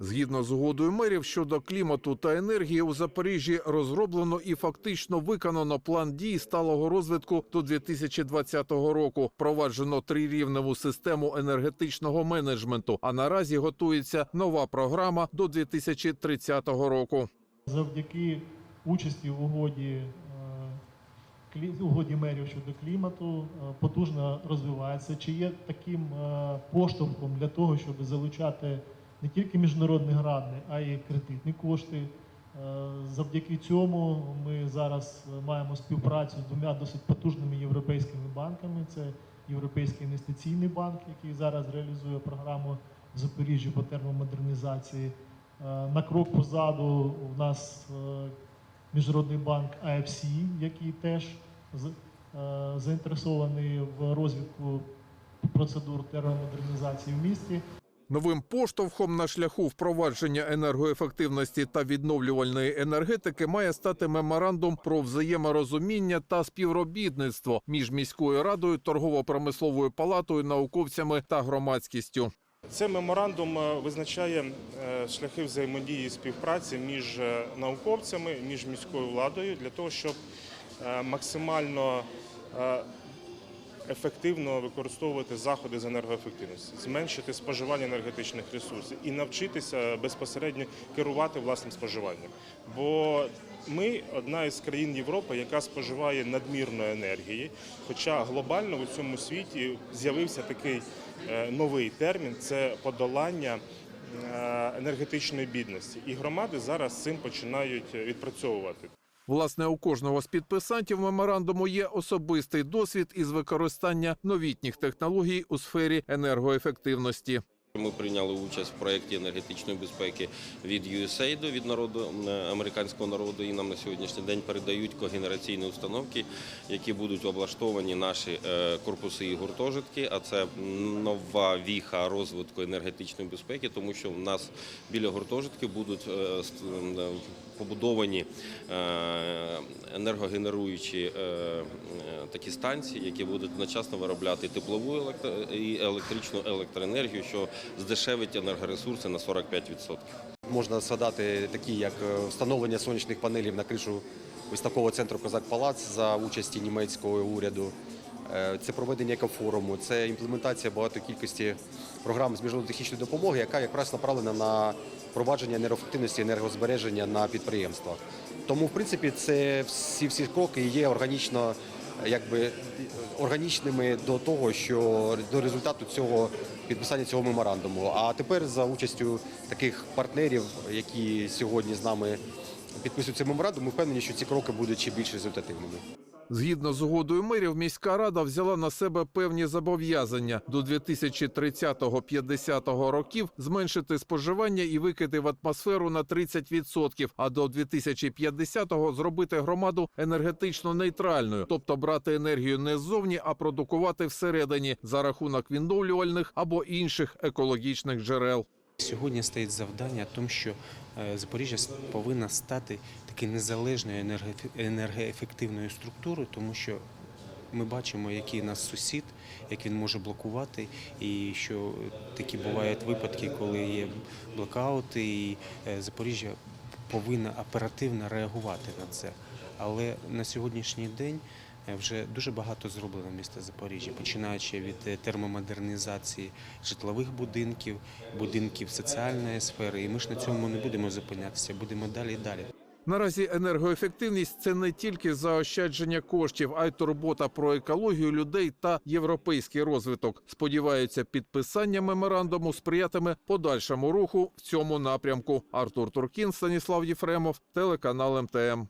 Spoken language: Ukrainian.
Згідно з угодою мерів щодо клімату та енергії, у Запоріжжі розроблено і фактично виконано план дій сталого розвитку до 2020 року. Впроваджено трирівневу систему енергетичного менеджменту. А наразі готується нова програма до 2030 року. Завдяки участі в угоді, е, угоді мерів щодо клімату е, потужно розвивається. Чи є таким е, поштовхом для того, щоб залучати не тільки міжнародні гранти, а й кредитні кошти? Е, Завдяки цьому ми зараз маємо співпрацю з двома досить потужними європейськими банками. Це Європейський інвестиційний банк, який зараз реалізує програму в Запоріжжі по термомодернізації. Е, На крок позаду у нас е, міжнародний банк AFC, який теж заінтересований в розвитку процедур термомодернізації в місті. Новим поштовхом на шляху впровадження енергоефективності та відновлювальної енергетики має стати меморандум про взаєморозуміння та співробітництво між міською радою, торгово-промисловою палатою, науковцями та громадськістю. Це меморандум е, визначає е, шляхи взаємодії і співпраці між е, науковцями, між міською владою для того, щоб максимально ефективно використовувати заходи з енергоефективності, зменшити споживання енергетичних ресурсів і навчитися безпосередньо керувати власним споживанням. Бо ми одна із країн Європи, яка споживає надмірно енергії. Хоча глобально в цьому світі з'явився такий е, новий термін це подолання е, енергетичної бідності. І громади зараз цим починають відпрацьовувати. Власне, у кожного з підписантів меморандуму є особистий досвід із використання новітніх технологій у сфері енергоефективності. Ми прийняли участь в проєкті енергетичної безпеки від USAID, від народу американського народу, і нам на сьогоднішній день передають когенераційні установки, які будуть облаштовані наші е, корпуси і гуртожитки. А це нова віха розвитку енергетичної безпеки, тому що в нас біля гуртожитків будуть е, е, побудовані енергогенеруючі такі станції, які будуть одночасно виробляти теплову і електричну електроенергію, що здешевить енергоресурси на 45%. Можна згадати такі, як е, встановлення сонячних панелів на кришу виставкового центру Козак Палац за участі німецького уряду. Е, Це проведення екофоруму, це імплементація багатої кількості програм з міжнародної технічної допомоги, яка якраз направлена на впровадження енергоефективності енергозбереження на підприємствах. Тому, в принципі, це всі всі кроки є органічно, якби органічними до того, що до результату цього підписання цього меморандуму. А тепер за участю таких партнерів, які сьогодні з нами підписують цей меморандум, ми впевнені, що ці кроки будуть ще більш результативними. Згідно з угодою мерів, міська рада взяла на себе певні зобов'язання до 2030-50 років зменшити споживання і викиди в атмосферу на 30%, а до 2050-го зробити громаду енергетично нейтральною, тобто брати енергію не ззовні, а продукувати всередині за рахунок відновлювальних або інших екологічних джерел. Сьогодні стоїть завдання в тому, що е, Запоріжжя повинна стати такою незалежною енергоефективною структурою, тому що ми бачимо, який нас сусід, як він може блокувати, і що такі бувають випадки, коли є блокаути, і е, Запоріжжя повинна оперативно реагувати на це. Але на сьогоднішній день вже дуже багато зроблено в місті Запоріжжя, починаючи від е, термомодернізації житлових будинків, будинків соціальної сфери. І ми ж на цьому не будемо зупинятися, будемо далі і далі. Наразі енергоефективність це не тільки заощадження коштів, а й турбота про екологію людей та європейський розвиток. Сподіваються, підписання меморандуму сприятиме подальшому руху в цьому напрямку. Артур Туркін, Станіслав Єфремов, телеканал МТМ.